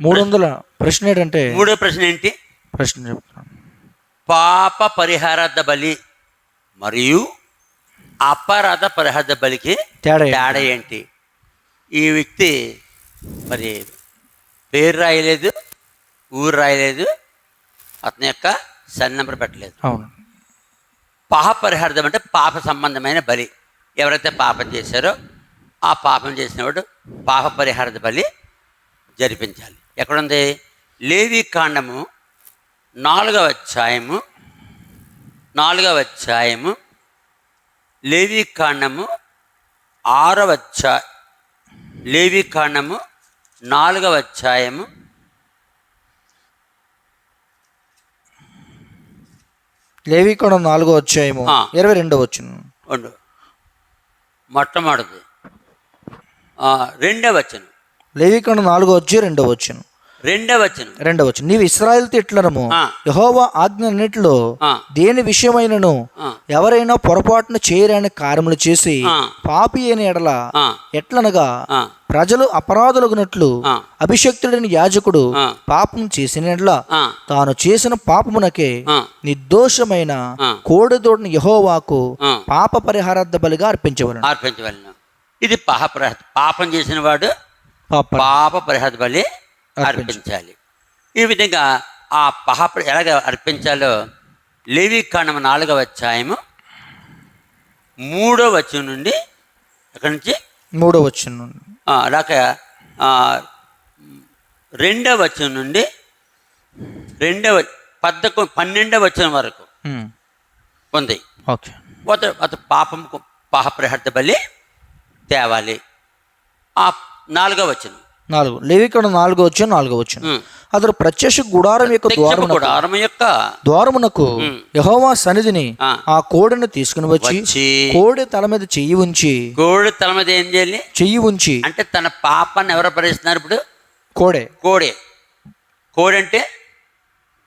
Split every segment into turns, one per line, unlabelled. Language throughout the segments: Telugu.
మూడు వందల ప్రశ్న ఏంటంటే
మూడో ప్రశ్న ఏంటి?
ప్రశ్న చెప్తున్నాను.
పాప పరిహారార్థ బలి మరియు అపరాధ పరిహారార్థ బలికి
తేడా ఏంటి?
తేడా ఏంటి? ఈ వ్యక్తి మరి పేరు రాయలేదు ఊరు రాయలేదు అతని యొక్క సన్ నెంబర్ పెట్టలేదు.
అవును.
పాప పరిహార్థం అంటే పాప సంబంధమైన బలి. ఎవరైతే పాపం చేశారో ఆ పాపం చేసినవాడు పాప పరిహారద బలి జరిపించాలి. ఎక్కడుంది? లేవి కాండము నాలుగవ అధ్యాయము నాలుగవ అధ్యాయము లేవి కాండము ఆరవ అధ్యాయ లేవి కాండము నాలుగవ అధ్యాయము.
లేవికొండం నాలుగో అధ్యాయము. ఇరవై రెండో వచ్చిన
ఉండు. మొట్టమొదటిది. ఆ, రెండవ వచనం.
లేవికొండం నాలుగో అధ్యాయం రెండో వచ్చిన
రెండవ వచనం
రెండో వచ్చిన నీవు ఇస్రాయల్ తిట్లనము. యహోవా ఆజ్ఞ అన్నిటిలో
ఆ.
దేని విషయమైనను. ఎవరైనా పొరపాటున చేయరాని కార్యములు చేసి. పాపి అయిన ఎడల ఎట్లనగా ప్రజలు అపరాధులగునట్లు. అభిషక్తుడైన యాజకుడు. పాపం చేసిన ఎడల తాను చేసిన పాపమునకే నిర్దోషమైన. కోడెదోడిని యహోవాకు. పాప పరిహారార్థ బలిగా అర్పించవలను
అర్పించవలను ఇది పాప పాపం చేసిన వాడు
పాప
పరిహార బలి అర్పించాలి ఈ విధంగా ఆ పాప ఎలాగ అర్పించాలో లేవి కాండం నాలుగవ అధ్యాయము మూడో వచనం నుండి అక్కడి నుంచి
మూడో వచ్చిన
ఆ, అలాగ రెండవ వచనం నుండి రెండవ పద్దకు పన్నెండవ వచనం వరకు ఉంది
ఓకే
అత అత పాపంకు పాపప్రహర్త బలి తేవాలి ఆ నాలుగవ వచనం
నాలుగు. లేవికడ నాలుగో వచ్చిన నాలుగో వచ్చిన.
ఉమ్.
అతడు ప్రత్యక్ష గుడారం యొక్క
గుడారము యొక్క
ద్వారమునకు యహోవా సన్నిధిని
ఆ.
కోడెను తీసుకుని వచ్చి
వచ్చి
కోడె తల మీద చెయ్యి ఉంచి
గోడు తల మీద ఏం చేయాలి?
చెయ్యి ఉంచి
అంటే తన పాపాన్ని ఎవరు భరిస్తున్నారు ఇప్పుడు?
కోడె.
కోడే. కోడి అంటే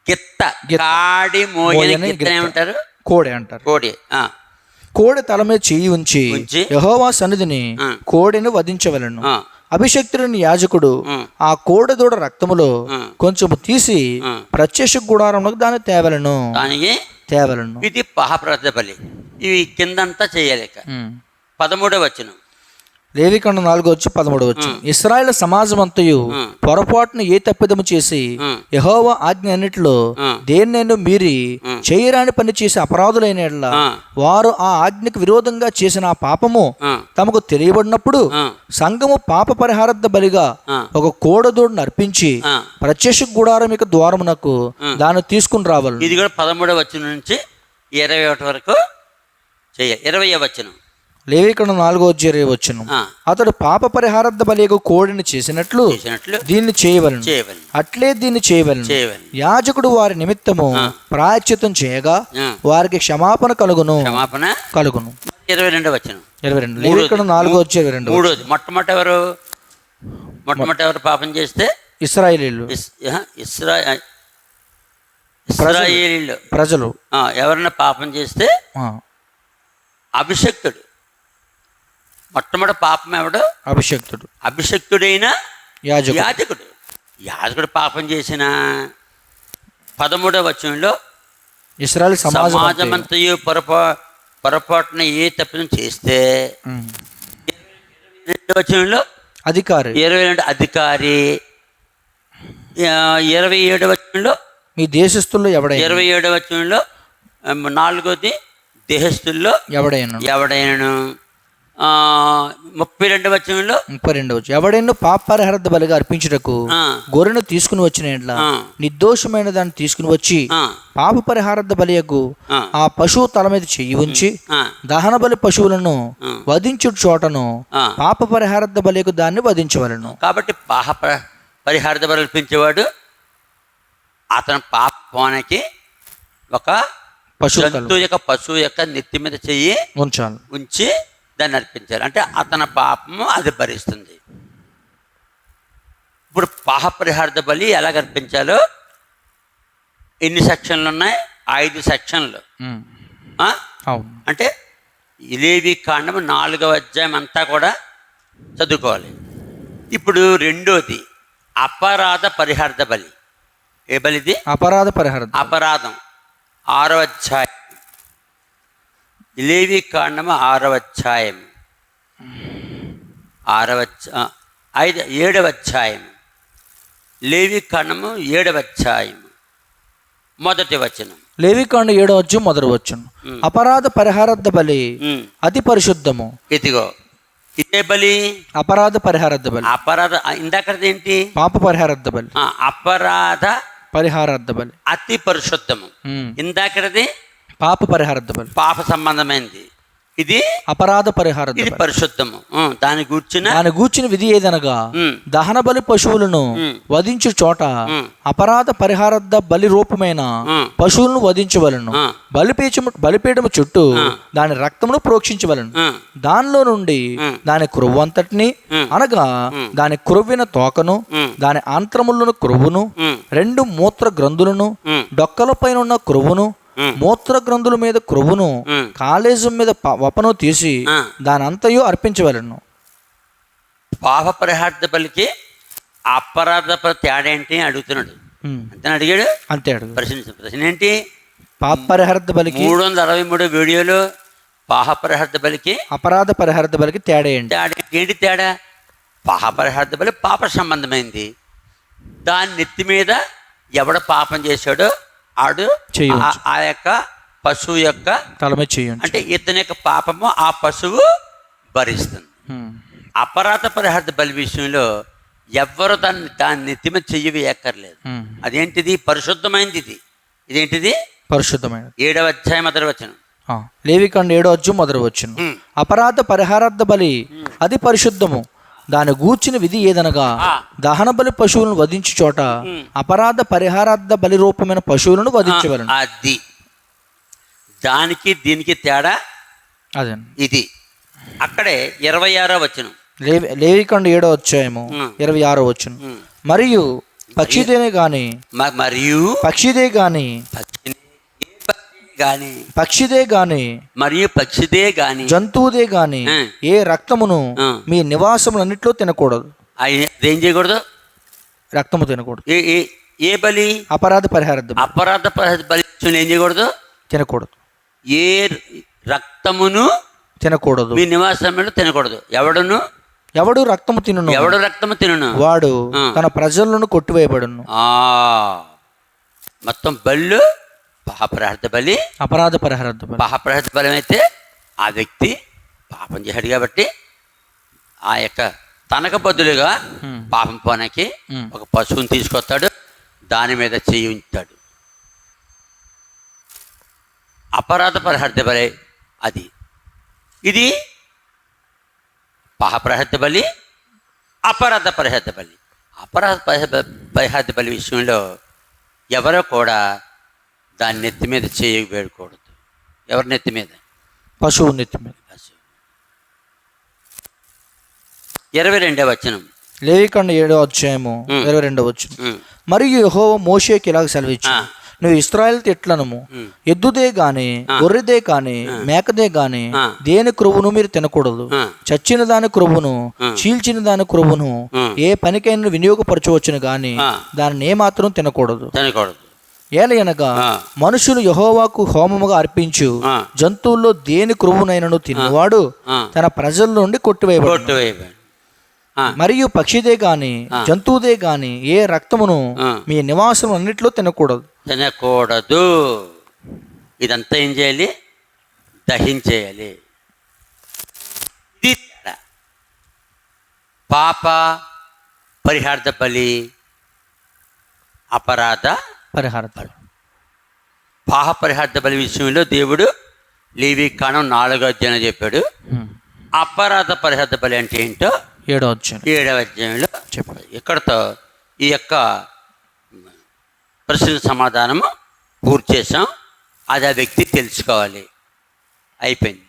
గిత్త. కాడి మోయని. ఏమంటారు?
కోడె అంటారు.
కోడి.
కోడె తల మీద చెయ్యి ఉంచి యహోవా సన్నిధిని. కోడెను వధించవలను. అభిషక్తుడిని యాజకుడు ఆ. కోడెదూడ రక్తములో కొంచెము తీసి. ప్రత్యక్ష గుడారంలోకి దాన్ని తేవలను.
దానికి
తేవలను.
ఇది పాపప్రహర్త బలి ఇవి కిందంతా చేయాలి ఇక
ఉమ్.
పదమూడవ వచనం.
లేవికండ నాలుగో వచ్చి పదమూడు వచ్చి ఇస్రాయేల్ సమాజం అంతయు. పొరపాటును ఏ తప్పిదము చేసి యహోవా ఆజ్ఞ అన్నిటిలో. దేన్నైనా మీరి. చేయరాని పని చేసి అపరాధులైన వారు ఆ ఆజ్ఞకు విరోధంగా చేసిన ఆ పాపము తమకు తెలియబడినప్పుడు సంఘము పాప పరిహారార్థ బలిగా ఒక కోడదోడును అర్పించి. ప్రత్యక్ష గుడారం యొక్క ద్వారమునకు దాన్ని తీసుకుని రావాలి
ఇది కూడా పదమూడవ వచనం నుంచి ఇరవై ఒకటి వరకు చేయాలి ఇరవై వచనం.
లేవికండ నాలుగో వచ్చి వచ్చును అతడు పాప పరిహారార్థ బలి యొక్క కోడిని చేసినట్లు దీన్ని చేయవలను. అట్లే దీన్ని చేయవలను. యాజకుడు వారి నిమిత్తము ప్రాయశ్చిత్తం చేయగా వారికి క్షమాపణ కలుగును.
క్షమాపణ
కలుగును.
ఇరవై రెండవ వచనం
ఇరవై రెండు. లేవికండ నాలుగో వచ్చి ఇరవై రెండు
మూడోది. మొట్టమొదటి ఎవరు? మొట్టమొదటి ఎవరు పాపం చేస్తే?
ఇస్రాయేలీలు.
ఇస్రా ఇస్రాయేలీలు.
ప్రజలు.
ఎవరైనా పాపం చేస్తే? అభిషక్తుడు. మొట్టమొదటి పాపం ఎవడు?
అభిషక్తుడు.
అభిషక్తుడైన
యాజకుడు.
యాజకుడు. యాజకుడు పాపం చేసిన పదమూడవ వచనంలో
ఇస్రాయల్ సమాజం
సమాజం అంతయు పొరపా పొరపాటున ఏ తప్పిదం చేస్తే వచనంలో
అధికారి.
ఇరవై రెండు అధికారి. ఇరవై ఏడవ వచనంలో
మీ దేశస్తుల్లో ఎవడైనా?
ఇరవై ఏడవ వచనంలో నాలుగోది దేహస్తుల్లో
ఎవడైనా?
ఎవడైనను? ఆ, ముప్పై రెండవ వచనంలో?
ముప్పై రెండు వచ్చి ఎవడైనా పాప పరిహారార్థ బలిగా అర్పించుటకు గొర్రెను తీసుకుని వచ్చిన ఎడ్ల
ఆ,
నిర్దోషమైన దాన్ని తీసుకుని వచ్చి పాప పరిహారార్థ బలియకు
ఆ,
పశువు తల మీద చెయ్యి ఉంచి దహన బలి పశువులను. వధించు చోటను. పాప పరిహారార్థ బలియకు దాన్ని వధించవలను.
కాబట్టి పాప పరిహారత బలిపించేవాడు అతని పాపానికి ఒక
పశువు
యొక్క పశువు యొక్క నెత్తి మీద చెయ్యి
ఉంచాలి.
ఉంచి దాన్ని అర్పించాలి. అంటే అతని పాపము అది భరిస్తుంది. ఇప్పుడు పాప పరిహారత బలి ఎలా అర్పించాలో? ఎన్ని సెక్షన్లు ఉన్నాయి? ఐదు సెక్షన్లు. అంటే ఇలేవి కాండం నాలుగవ అధ్యాయం అంతా కూడా చదువుకోవాలి. ఇప్పుడు రెండోది అపరాధ పరిహార్థ బలి. ఏ బలిది?
అపరాధ పరిహారం
అపరాధం. ఆరవ అధ్యాయం. లేవి కాండము ఆరవ అధ్యాయం ఆరవ అధ్యా- ఆ, ఐదు ఏడవ అధ్యాయం లేవి కాండము ఏడవ అధ్యాయం మొదటి వచనం.
లేవికాండ ఏడో వచ్చు మొదటి వచ్చును అపరాధ పరిహారార్థ బలి అతి పరిశుద్ధము.
ఇదిగో ఇదే బలి?
అపరాధ పరిహారార్థ బలి.
అపరాధ ఇందాకది ఏంటి?
పాప పరిహారార్థ బలి.
అపరాధ
పరిహారార్థ బలి.
అతి పరిశుద్ధము. ఇందాకది
పాప పరిహారార్థ బలి
పాప సంబంధమైనది ఇది
అపరాధ పరిహారార్థ
ఇది పరిశుద్ధము దాని గూర్చిన
దాని గూర్చిన విధి ఏదనగా దహన బలి పశువులను. వధించు చోట. అపరాధ పరిహారార్థ బలి రూపమైన. పశువులను వధించవలను
ఆ.
బలిపీచము బలిపీఠము చుట్టూ దాని రక్తమును ప్రోక్షించవలను దానిలో నుండి. దాని క్రొవ్వంతటిని. అనగా దాని క్రొవ్విన తోకను. దాని ఆంత్రములను క్రొవ్వును రెండు మూత్ర గ్రంథులను. డొక్కలపైన ఉన్న క్రొవ్వును. మూత్ర గ్రంథుల మీద క్రొవ్వును. కాళేజం మీద వపను తీసి
ఆ.
దాని అంతయు అర్పించవలను.
పాప పరిహార్థ బలికి అపరాధ బలి తేడా ఏంటి అని అడుగుతున్నాడు. అంతే అడిగాడు?
అంతే అడుగు
ప్రశ్న ప్రశ్న ఏంటి?
పాప పరిహారార్థ బలికి
మూడు వందల అరవై మూడు వీడియోలు పాప పరిహార్థ బలికి
అపరాధ పరిహారార్థ బలికి తేడా ఏంటి
తేడా ఏంటి తేడా? పాప పరిహార్థ బలి పాప సంబంధమైంది. దాని నెత్తి మీద ఎవడ పాపం చేశాడో ఆడు
చెయ్యి
ఆ- యొక్క పశువు యొక్క
తల మీద చేయండి
అంటే ఇతని యొక్క పాపము ఆ పశువు భరిస్తుంది. అపరాధ పరిహార్థ బలి విషయంలో ఎవ్వరు దాన్ని దాని నెత్తి మీద చెయ్యి వేయక్కర్లేదు అదేంటిది? పరిశుద్ధమైనది ఇది. ఇదేంటిది?
పరిశుద్ధమైన
ఏడవ అధ్యాయం మొదటి వచనం.
లేవికండ ఏడో అజ్జు మొదలు వచ్చును. అపరాధ పరిహారార్థ బలి అది పరిశుద్ధము. దాని గూర్చిన విధి ఏదనగా. దహన బలి పశువులను వధించు చోట అపరాధ పరిహారార్థ బలి రూపమైన పశువులను వధించవలను.
అది. దానికి దీనికి తేడా?
అదే.
ఇది. అక్కడే ఇరవై ఆరో
లేవి లేవికండ ఏడో
ఉం.
ఇరవై ఆరో వచ్చును. మరియు పక్షిదేనే గాని
మరియు
పక్షిదే గాని
గాని
పక్షిదే గాని
మరియు పక్షిదే గాని
జంతువుదే గాని. ఏ రక్తమును. మీ నివాసములన్నిట్లో తినకూడదు.
ఏం చేయకూడదు?
రక్తము తినకూడదు.
ఏ ఏ బలి?
అపరాధ పరిహారార్థ బలి
అపరాధ పరి- బలి ఏం చేయకూడదు?
తినకూడదు.
ఏ రక్తమును
తినకూడదు.
మీ నివాసంలో తినకూడదు. ఎవడును?
ఎవడు రక్తము తినను?
ఎవడు రక్తము తినను?
వాడు. తన ప్రజలను కొట్టివేయబడును.
ఆ. మొత్తం బళ్ళు పాపరార్థ బలి
అపరాధ పరిహారార్థ బలి
పాపరార్థ బలం అయితే ఆ వ్యక్తి పాపం చేశాడు కాబట్టి ఆ యొక్క తనకు బదులుగా. పాపం పోనకి. ఒక పశువుని తీసుకొస్తాడు దాని మీద చేయి ఉంచుతాడు అపరాధ పరిహార్థ బలి అది ఇది పాపరార్థ బలి అపరాధ పరిహార్థ బలి అపరాధ పరిహ- పరిహార్థ బలి విషయంలో ఎవరో కూడా దాని నెత్తి మీద చేయి వేయకూడదు ఎవరి నెత్తి మీద?
పశువు నెత్తి మీద.
ఇరవై రెండవ వచనం.
లేవికండ ఏడో అధ్యాయము. ఇరవై రెండో వచ్చు
ఉం,
మరియు యెహోవ మోషేకి ఇలాగ సెలవిచ్చు. నువ్వు ఇస్రాయల్ తిట్లనము. ఎద్దుదే గాని గొర్రెదే గాని మేకదే గాని. దేని క్రొవ్వును మీరు తినకూడదు? చచ్చిన దాని క్రొవ్వును
ఆ.
చీల్చిన దాని క్రొవ్వును
ఆ.
ఏ పనికైనా వినియోగపరచవచ్చును గాని. దానిని ఏమాత్రం తినకూడదు.
తినకూడదు.
ఏలయనగా. మనుషులు యహోవాకు హోమముగా అర్పించు. జంతువుల్లో దేని క్రొవ్వునైనను తిన్నవాడు
ఆ.
తన ప్రజల నుండి కొట్టివేయబడు మరియు పక్షిదే గాని జంతువుదే గాని ఏ రక్తమును. మీ నివాసం అన్నిట్లో తినకూడదు
తినకూడదు ఇదంతా ఏం చేయాలి దహించేయాలి ఇది. పాప పరిహార్థ బలి అపరాధ
పరిహారం
పాప పరిహార్థ బలి విషయంలో దేవుడు లేవి కాణం నాలుగో అధ్యాయం చెప్పాడు. అపరాధ పరిహార్థ బలి అంటే ఏంటో
ఏడో అధ్యాయం
ఏడవ అధ్యాయంలో
చెప్పండి.
ఇక్కడతో ఈ యొక్క ప్రశ్న సమాధానము పూర్తి చేసాం అది ఆ వ్యక్తి తెలుసుకోవాలి. అయిపోయింది.